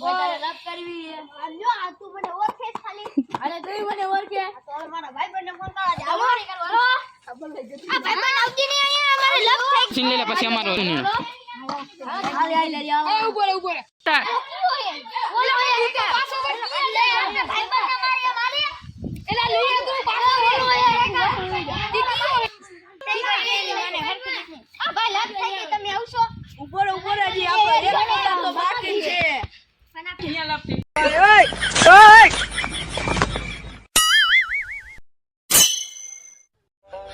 બોલ તારે કરવી છે. આ તું મને ઓળખે ખાલી. અને તુંય મને ઓળખે. તો હવે મારા ભાઈબંધને ફોન કરવા જાવ. આ ભાઈબંધ આવતી નહીં અહીંયા, અમારે લપ થઈ સીન લે પછી અમારો સીન હાલે. હાલે લે આવો. સ્ટાર્ટ. બોલો એ રીતે. લે, આપણે ભાઈબંધ અમારી અમારી. એલા લઈએ તું પાછો બોલો એ રીતે. થઈ ગઈ એની મને હરખી રીતની. આ ભાઈ લપ થઈ તમે આવશો? ઉપર ઉપર હજી આપણે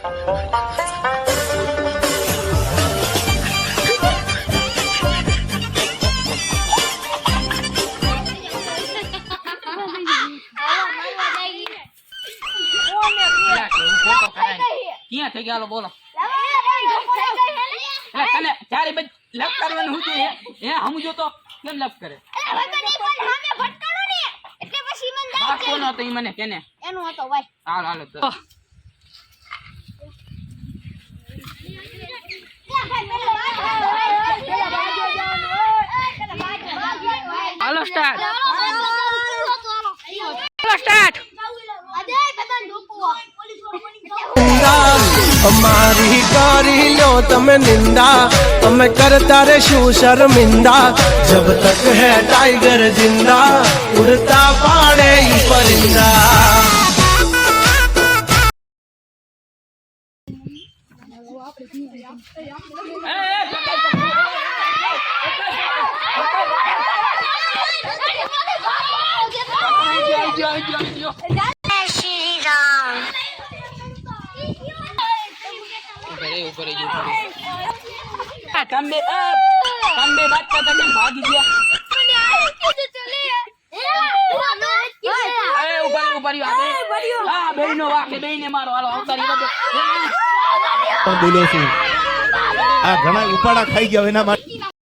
ક્યાં થઈ ગયા બોલો તને ચારે બજ લપ કરવાનું હું જોઈએ હે જો તો કેમ લપ કરે એટલે પછી મને કેને એનું હતો ભાઈ હાલ હાલો તો હાલો સ્ટાર્ટ હાલો સ્ટાર્ટ અમારી કરી લો તમે નિંદા તમે કરતા રે શું શર્મિંદા જબ તક હે ટાઈગર जिंदा ઉડતા પાડે ઈ પરિંદા તમે તમે બાજતા હતા કેમ ભાગી ગયા ઊભા રહ્યો, ઊભા રહ્યો. આ બે- આ બેયનો વાંક મારો હાલો બધે. પણ બોલો છું આ ઘણા ઉપાડા ખાઈ ગયા એના માટે.